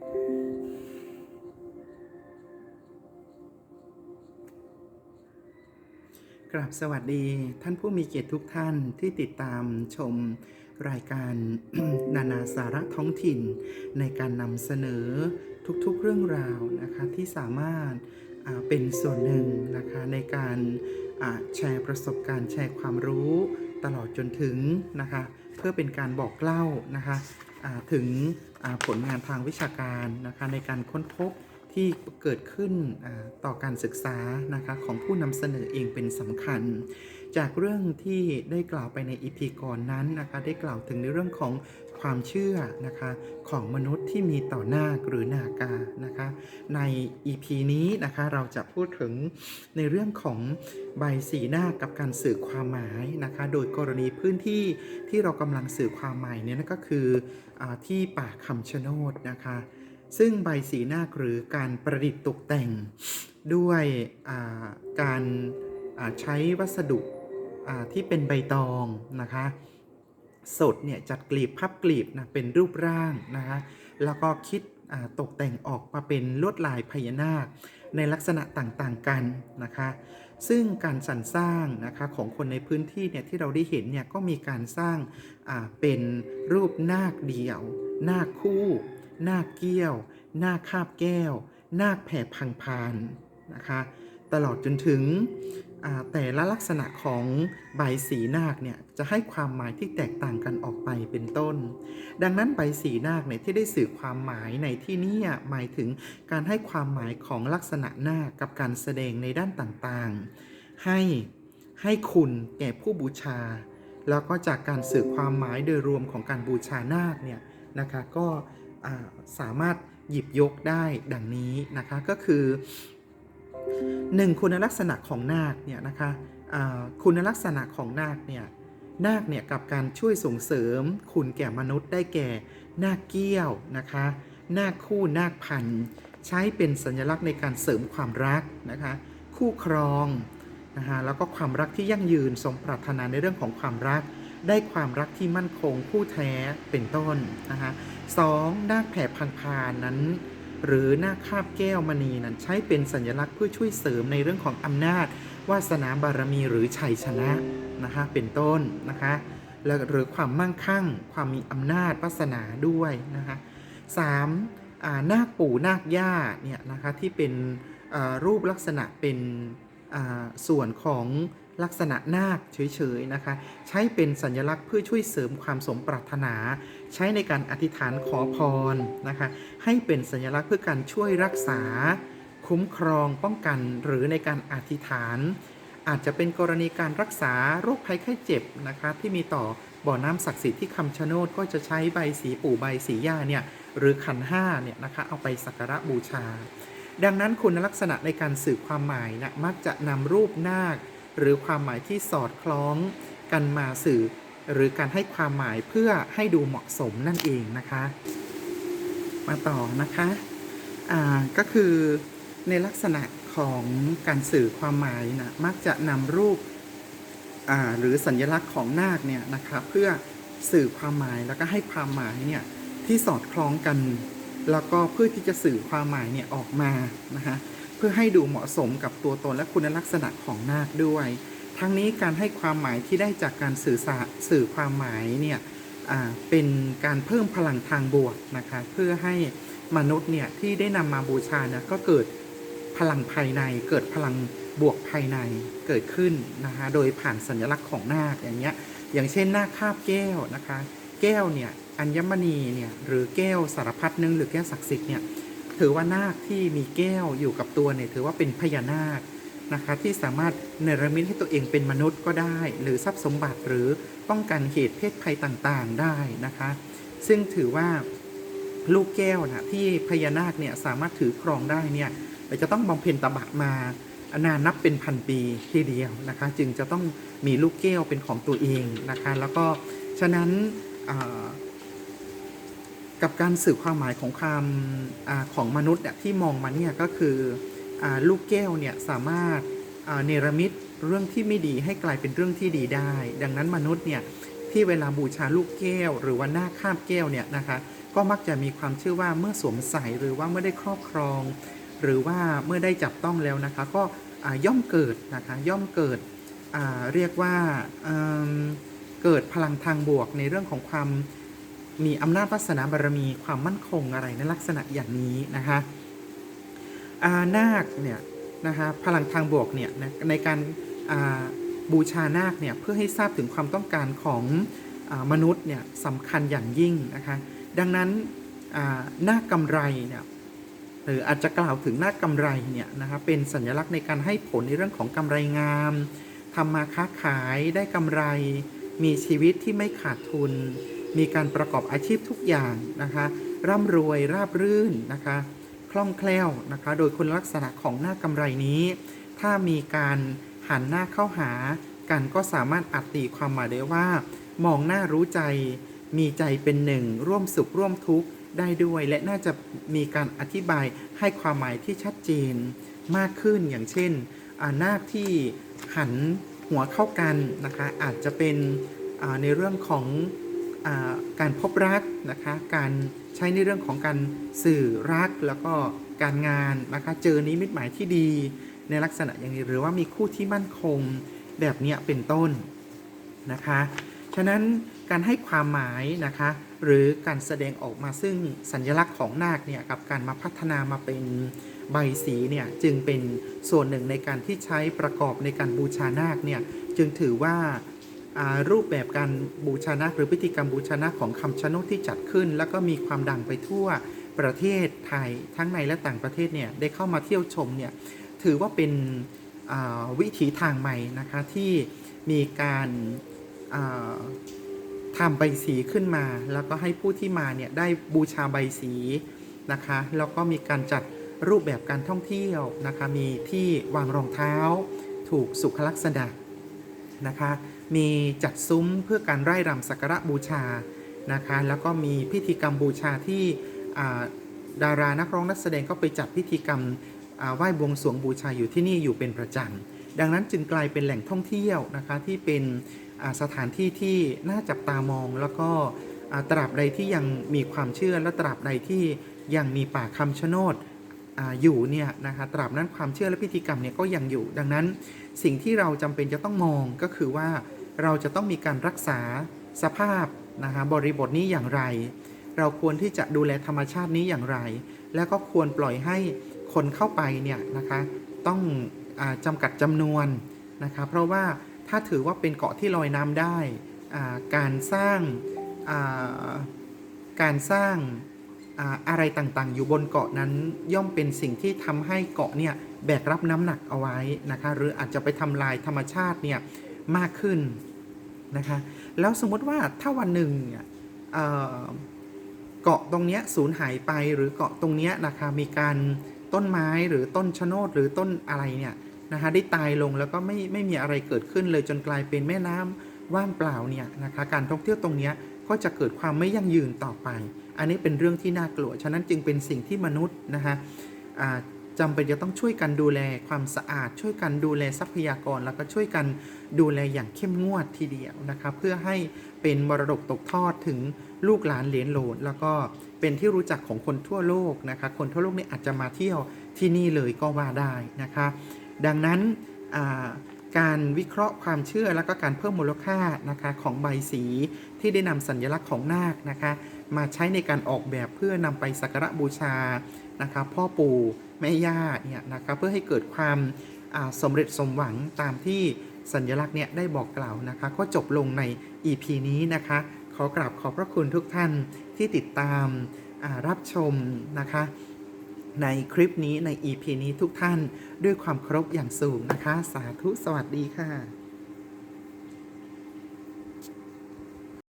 กราบสวัสดีท่านผู้มีเกียรติทุกท่านที่ติดตามชมรายการนานาสาระท้องถิ่น ในการนำเสนอทุกๆเรื่องราวนะคะที่สามารถเป็นส่วนหนึ่งนะคะในการแชร์ประสบการณ์แชร์ความรู้ตลอดจนถึงนะคะเพื่อเป็นการบอกเล่านะคะถึง ผลงานทางวิชาการนะคะในการค้นพบ ที่เกิดขึ้นต่อการศึกษานะคะของผู้นำเสนอเองเป็นสำคัญ จากเรื่องที่ได้กล่าวไปในอีพีก่อนนั้นนะคะได้กล่าวถึงในเรื่องของความเชื่อนะคะของมนุษย์ที่มีต่อนาคหรือนาคานะคะใน EP นี้นะคะเราจะพูดถึงในเรื่องของใบสีหน้ากับการสื่อความหมายนะคะโดยกรณีพื้นที่ที่เรากำลังสื่อความหมายเนี่ยนั่นก็คืออที่ป่าคำชะโนดนะคะ ซึ่งใบสีหน้าคหรือการประดิษฐ์ตกแต่ง ด้วยการใช้วัสดุที่เป็นใบตองนะคะสดเนี่ยจัดกลีบพับกลีบนะเป็นรูปร่างนะคะแล้วก็คิดตกแต่งออกมาเป็นลวดลายพญานาค ในลักษณะต่างๆกันนะคะซึ่งการสรรสร้างนะคะของคนในพื้นที่เนี่ยที่เราได้เห็นเนี่ยก็มีการสร้างเป็นรูปนาคเดียว นาคคู่ นาคเกี้ยว นาคคาบแก้ว นาคแผ่พังพานนะคะตลอดจนถึงแต่ละลักษณะของใบสีนาคเนี่ยจะให้ความหมายที่แตกต่างกันออกไปเป็นต้น ดังนั้นใบสีนาคเนี่ยที่ได้สื่อความหมายในที่นี้หมายถึงการให้ความหมายของลักษณะนาคกับการแสดงในด้านต่างๆ ให้ให้คุณแก่ผู้บูชา แล้วก็จากการสื่อความหมายโดยรวมของการบูชานาคเนี่ยนะคะก็ สามารถหยิบยกได้ดังนี้นะคะก็คือหนึ่งคุณลักษณะของนาคเนี่ยนะคะคุณลักษณะของนาคเนี่ยนาคเนี่ยกับการช่วยส่งเสริมคุณแก่มนุษย์ได้แก่นาคเกี้ยวนะคะนาคคู่นาคพันใช้เป็นสัญลักษณ์ในการเสริมความรักนะคะคู่ครองนะคะแล้วก็ความรักที่ยั่งยืนสมปรารถนาในเรื่องของความรัก ได้ความรักที่มั่นคงคู่แท้เป็นต้นนะคะสองนาคแผ่พังพานนั้น หรือนาคคาบแก้วมณีนั้นใช้เป็นสัญลักษณ์เพื่อช่วยเสริมในเรื่องของอำนาจ วาสนาบารมีหรือชัยชนะนะคะเป็นต้นนะคะแล้วหรือความมั่งคั่ง ความมีอำนาจวาสนาด้วยนะคะสามนาคปู่นาคย่าเนี่ยนะคะที่เป็นรูปลักษณะเป็นส่วนของ ลักษณะนาคเฉยๆนะคะ ใช้เป็นสัญลักษณ์เพื่อช่วยเสริมความสมปรารถนา ใช้ในการอธิษฐานขอพรนะคะ ให้เป็นสัญลักษณ์เพื่อการช่วยรักษา คุ้มครองป้องกันหรือในการอธิษฐาน อาจจะเป็นกรณีการรักษาโรคภัยไข้เจ็บนะคะ ที่มีต่อบ่อน้ำศักดิ์สิทธิ์ที่คำชะโนดก็จะใช้ใบสีปู่ใบสีย่าเนี่ยหรือขันห้าเนี่ยนะคะเอาไปสักการะบูชา ดังนั้นคุณลักษณะในการสื่อความหมายนะมักจะนำรูปนาค หรือความหมายที่สอดคล้องกันมาสื่อ หรือการให้ความหมายเพื่อให้ดูเหมาะสมนั่นเองนะคะ มาต่อนะคะอ่าก็คือในลักษณะของการสื่อความหมายนะมักจะนำรูปอ่าหรือสัญลักษณ์ของนาคเนี่ยนะคะเพื่อสื่อความหมายแล้วก็ให้ความหมายเนี่ยที่สอดคล้องกัน แล้วก็เพื่อที่จะสื่อความหมายเนี่ยออกมานะคะ พื่อให้ดูเหมาะสมกับตัวตนและคุณลักษณะของนาคด้วย ทั้งนี้การให้ความหมายที่ได้จากการสื่อสารสื่อความหมายเนี่ยเป็นการเพิ่มพลังทางบวกนะคะ เพื่อให้มนุษย์เนี่ยที่ได้นำมาบูชาเนี่ยก็เกิดพลังภายใน เกิดพลังบวกภายในเกิดขึ้นนะคะโดยผ่านสัญลักษณ์ของนาคอย่างเงี้ยอย่างเช่นนาคคาบแก้วนะคะ แก้วเนี่ยอัญมณีเนี่ยหรือแก้วสารพัดนึงหรือแก้วศักดิ์สิทธิ์เนี่ย ถือว่านาคที่มีแก้วอยู่กับตัวเนี่ยถือว่าเป็นพญานาคนะคะที่สามารถเนรมิตให้ตัวเองเป็นมนุษย์ก็ได้ หรือทรัพย์สมบัติหรือป้องกันเหตุเพศภัยต่างๆได้นะคะ ซึ่งถือว่าลูกแก้วนะที่พญานาคเนี่ยสามารถถือครองได้เนี่ยจะต้องบำเพ็ญตบะมานานนับเป็นพันปีทีเดียวนะคะ จึงจะต้องมีลูกแก้วเป็นของตัวเองนะคะ แล้วก็ฉะนั้น กับการสื่อความหมายของความอของมนุษย์เนี่ยที่มองมาเนี่ยก็คืออลูกแก้วเนี่ยสามารถเนรมิตเรื่องที่ไม่ดีให้กลายเป็นเรื่องที่ดีได้ ดังนั้นมนุษย์เนี่ยที่เวลาบูชาลูกแก้ว หรือว่าหน้าคาบแก้วเนี่ยนะคะก็มักจะมีความเชื่อว่าเมื่อสวมใส่หรือว่าเมื่อได้ครอบครอง หรือว่าเมื่อได้จับต้องแล้วนะคะ ก็ย่อมเกิดนะคะย่อมเกิดเรียกว่าเเกิดพลังทางบวกในเรื่องของความ มีอำนาจวาสนาบารมีความมั่นคงอะไรในลักษณะอย่างนี้นะคะอานาคเนี่ยนะคะพลังทางบวกเนี่ยนะในการาบูชานาคเนี่ยเพื่อให้ทราบถึงความต้องการของอมนุษย์เนี่ยสำคัญอย่างยิ่งนะคะดังนั้นานาคกำไรเนี่ยหรืออาจจะกล่าวถึงน้ากำไรเนี่ยนะครับเป็นสัญลักษณ์ในการให้ผลในเรื่องของกำไรงามทำมาค้าขายได้กำไร มีชีวิตที่ไม่ขาดทุน มีการประกอบอาชีพทุกอย่างนะคะร่ำรวยราบรื่นนะคะคล่องแคล่วนะคะโดยคุณลักษณะของหน้ากำไรนี้ ถ้ามีการหันหน้าเข้าหากันก็สามารถอัดตีความหมายได้ว่า มองหน้ารู้ใจ มีใจเป็นหนึ่ง ร่วมสุขร่วมทุกข์ได้ด้วย และน่าจะมีการอธิบายให้ความหมายที่ชัดเจนมากขึ้นอย่างเช่นอ่านาคที่หันหัวเข้ากันนะคะอาจจะเป็นในเรื่องของ การพบรักนะคะการใช้ในเรื่องของการสื่อรักแล้วก็การงานนะคะเจอนิมิตหมายที่ดีในลักษณะอย่างนี้หรือว่ามีคู่ที่มั่นคงแบบเนี้ยเป็นต้นนะคะฉะนั้นการให้ความหมายนะคะหรือการแสดงออกมาซึ่งสัญลักษณ์ของนาคเนี่ยกับการมาพัฒนามาเป็นใบสีเนี่ยจึงเป็นส่วนหนึ่งในการที่ใช้ประกอบในการบูชานาคเนี่ยจึงถือว่า รูปแบบการบูชานาคหรือพิธีกรรมบูชานาคของคำชะโนดที่จัดขึ้น แล้วก็มีความดังไปทั่วประเทศไทยทั้งในและต่างประเทศเนี่ยได้เข้ามาเที่ยวชมเนี่ยถือว่าเป็นวิถีทางใหม่นะคะที่มีการาทำใบสีขึ้นมา แล้วก็ให้ผู้ที่มาเนี่ยได้บูชาใบสีนะคะแล้วก็มีการจัดรูปแบบการท่องเที่ยวนะคะมีที่วางรองเท้าถูกสุขลักษณะนะคะ มีจัดซุ้มเพื่อการไร่รำสักการะบูชานะคะ แล้วก็มีพิธีกรรมบูชาที่ดารานักร้องนักแสดงก็ไปจัดพิธีกรรมอ่าไหว้บวงสรวงบูชาอยู่ที่นี่อยู่เป็นประจำดังนั้นจึงกลายเป็นแหล่งท่องเที่ยวนะคะที่เป็นสถานที่ที่น่าจับตามองแล้วก็ตราบใดที่ยังมีความเชื่อและตราบใดที่ยังมีป่าคำชะโนดออยู่เนี่ยนะคะตราบนั้นความเชื่อและพิธีกรรมเนี่ยก็ยังอยู่ ดังนั้นสิ่งที่เราจำเป็นจะต้องมองก็คือว่า เราจะต้องมีการรักษาสภาพนะคะบริบทนี้อย่างไร เราควรที่จะดูแลธรรมชาตินี้อย่างไร แล้วก็ควรปล่อยให้คนเข้าไปเนี่ยนะคะต้องอจำกัดจำนวนนะคะเพราะว่าถ้าถือว่าเป็นเกาะที่ลอยน้ำได้ การสร้างการสร้างอาอะไรต่างๆ อยู่บนเกาะนั้นย่อมเป็นสิ่งที่ทำให้เกาะเนี่ยแบกรับน้ำหนักเอาไว้นะคะหรืออาจจะไปทำลายธรรมชาติเนี่ยมากขึ้น นะคะ แล้วสมมติว่าถ้าวันหนึ่งเนี่ยเกาะตรงนี้สูญหายไปหรือเกาะตรงนี้นะคะมีการต้นไม้หรือต้นชะโนดหรือต้นอะไรเนี่ยนะคะได้ตายลงแล้วก็ไม่ไม่มีอะไรเกิดขึ้นเลยจนกลายเป็นแม่น้ำว่างเปล่าเนี่ยนะคะการท่องเที่ยวตรงนี้ก็จะเกิดความไม่ยั่งยืนต่อไป อันนี้เป็นเรื่องที่น่ากลัว ฉะนั้นจึงเป็นสิ่งที่มนุษย์นะคะ อ่าจำเป็นจะต้องช่วยกันดูแลความสะอาด ช่วยกันดูแลทรัพยากร แล้วก็ช่วยกันดูแลอย่างเข้มงวดทีเดียวนะคะเพื่อให้เป็นมรดกตกทอดถึงลูกหลานเหลนโหลนแล้วก็เป็นที่รู้จักของคนทั่วโลกนะคะคนทั่วโลกเนี่ยอาจจะมาเที่ยวที่นี่เลยก็ว่าได้นะคะดังนั้นการวิเคราะห์ความเชื่อแล้วก็การเพิ่มมูลค่านะคะของใบสีที่ได้นำสัญลักษณ์ของนาคนะคะ มาใช้ในการออกแบบเพื่อนำไปสักการะบูชานะคะพ่อปู่ แม่ย่าเนี่ยนะคะเพื่อให้เกิดความสมเร็จสมหวังตามที่สัญลักษณ์เนี่ยได้บอกกล่าวนะคะ ก็จบลงใน EP นี้นะคะ ขอกราบขอบพระคุณทุกท่านที่ติดตามรับชมนะคะ ในคลิปนี้ใน EP นี้ทุกท่านด้วยความเคารพอย่างสูงนะคะ สาธุสวัสดีค่ะ